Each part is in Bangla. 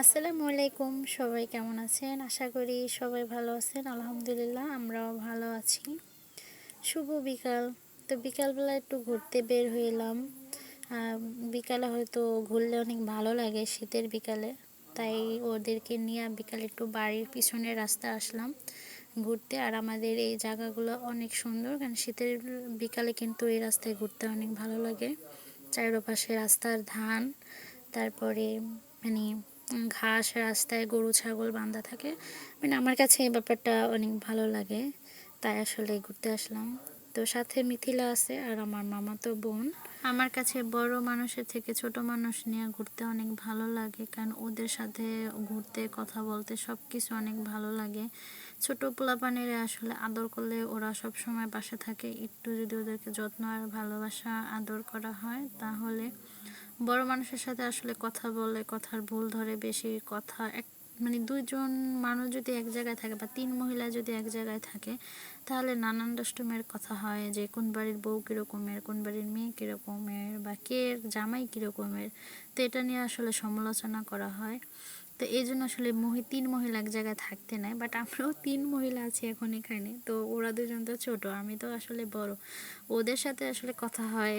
আসসালামু আলাইকুম, সবাই কেমন আছেন? আশা করি সবাই ভালো আছেন। আলহামদুলিল্লাহ, আমরাও ভালো আছি। শুভ বিকাল। তো বিকালবেলা একটু ঘুরতে বের হইলাম। বিকালে হয়তো ঘুরলে অনেক ভালো লাগে শীতের বিকালে। তাই ওদেরকে নিয়ে বিকালে একটু বাড়ির পিছনের রাস্তা আসলাম ঘুরতে। আর আমাদের এই জায়গাগুলো অনেক সুন্দর, কারণ শীতের বিকালে কিন্তু এই রাস্তায় ঘুরতে অনেক ভালো লাগে। চারপাশে রাস্তার ধান, তারপরে মানে ঘাস, রাস্তায় গরু, ছাগল বাঁধা থাকে। মানে আমার কাছে এই ব্যাপারটা অনেক ভালো লাগে। তাই আসলে ঘুরতে আসলাম। তো সাথে মিথিলা আছে আর আমার মামা তো বোন। আমার কাছে বড় মানুষের থেকে ছোট মানুষ নিয়ে ঘুরতে অনেক ভালো লাগে, কারণ ওদের সাথে ঘুরতে, কথা বলতে সব কিছু অনেক ভালো লাগে। ছোট পোলাপানের আসলে আদর করলে ওরা সব সময় পাশে থাকে। একটু যদি ওদেরকে যত্ন আর ভালোবাসা, আদর করা হয়, তাহলে বড় মানুষের সাথে আসলে কথা বলে কথার ভুল ধরে বেশি কথা এক মানে দুইজন মানুষ যদি এক জায়গায় থাকে বা তিন মহিলা যদি এক জায়গায় থাকে, তাহলে নানান রকমের কথা হয় যে কোন বাড়ির বউ কীরকমের, কোন বাড়ির মেয়ে কীরকমের বা কে জামাই কীরকমের। তো এটা নিয়ে আসলে সমালোচনা করা হয়। তো এই জন্য আসলে মহি, তিন মহিলা এক জায়গায় থাকতে নাই বাট আমরাও তিন মহিলা আছি এখন এখানে। তো ওরা দুজন তো ছোট, আমি তো আসলে বড়। ওদের সাথে আসলে কথা হয়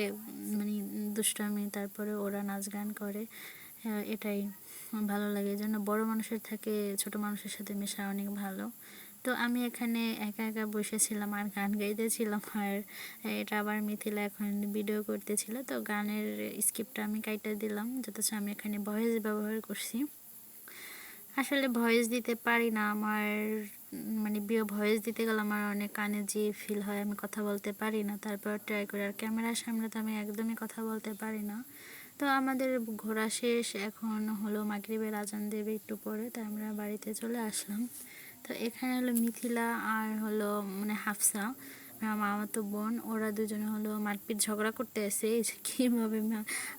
মানে দুষ্টামি, তারপরে ওরা নাচ গান করে। হ্যাঁ, এটাই। ভালো লাগে। এই জন্য বড় মানুষের থেকে ছোট মানুষের সাথে মেশা অনেক ভালো। তো আমি এখানে একা একা বসেছিলাম আর গান গাইতেছিলাম আর এটা আবার মিথিলা এখন ভিডিও করতেছিল। তো গানের স্ক্রিপ্টটা আমি কাইটা দিলাম যথেষ্ট আমি এখানে ভয়েস ব্যবহার করছি। আসলে ভয়েস দিতে পারি না আমার মানে বিয়ে ভয়েস দিতে গেলে আমার অনেক কানে যে ফিল হয় আমি কথা বলতে পারি না। তারপর ট্রাই করি আর ক্যামেরার সামনে তো আমি একদমই কথা বলতে পারি না। তো আমাদের ঘোরা শেষ, এখন হলো মাগরিবের আজান দেবে একটু পরে তো আমরা বাড়িতে চলে আসলাম। তো এখানে হলো মিথিলা আর হলো মানে হাফসা। আমার মামাতো বোন, ওরা দুজনে হলো মারপিট ঝগড়া করতে আসে। কীভাবে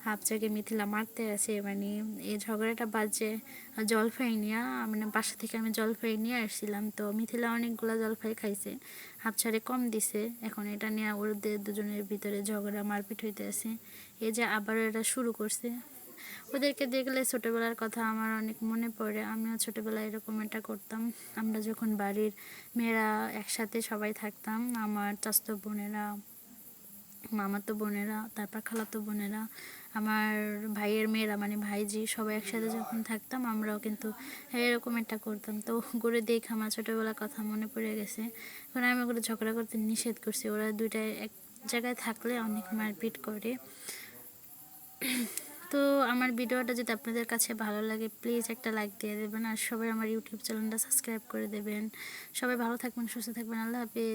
হাফসাকে মিথিলা মারতে আসে মানে এই ঝগড়াটা বাজে। জলফাই নিয়ে মানে বাসা থেকে আমি জলফাই নিয়ে আসছিলাম, তো মিথিলা অনেকগুলো জলফাই খাইছে। হাফসারে কম দিছে, এখন এটা নিয়ে ওদের দুজনের ভিতরে ঝগড়া, মারপিট হইতে আছে এই যে আবার এটা শুরু করছে। ওদেরকে দেখলে ছোটোবেলার কথা আমার অনেক মনে পড়ে। আমিও ছোটোবেলায় এরকম এটা করতাম। আমরা যখন বাড়ির মেয়েরা একসাথে সবাই থাকতাম, আমার চাস্ত বোনেরা, মামাতো বোনেরা, তারপর খালাতো বোনেরা, আমার ভাইয়ের মেয়েরা মানে ভাইজি সবাই একসাথে যখন থাকতাম, আমরাও কিন্তু এরকম একটা করতাম। তো করে দেখে, আমার ছোটোবেলার কথা মনে পড়ে গেছে। এখন আমি ওগুলো ঝগড়া করতে নিষেধ করছি। ওরা দুইটায় এক জায়গায় থাকলে অনেক মারপিট করে। তো আমার ভিডিওটা যদি আপনাদের কাছে ভালো লাগে প্লিজ একটা লাইক দিয়ে দেবেন। আর সবাই আমার ইউটিউব চ্যানেলটা সাবস্ক্রাইব করে দেবেন। সবাই ভালো থাকবেন, সুস্থ থাকবেন। আল্লাহ হাফিজ।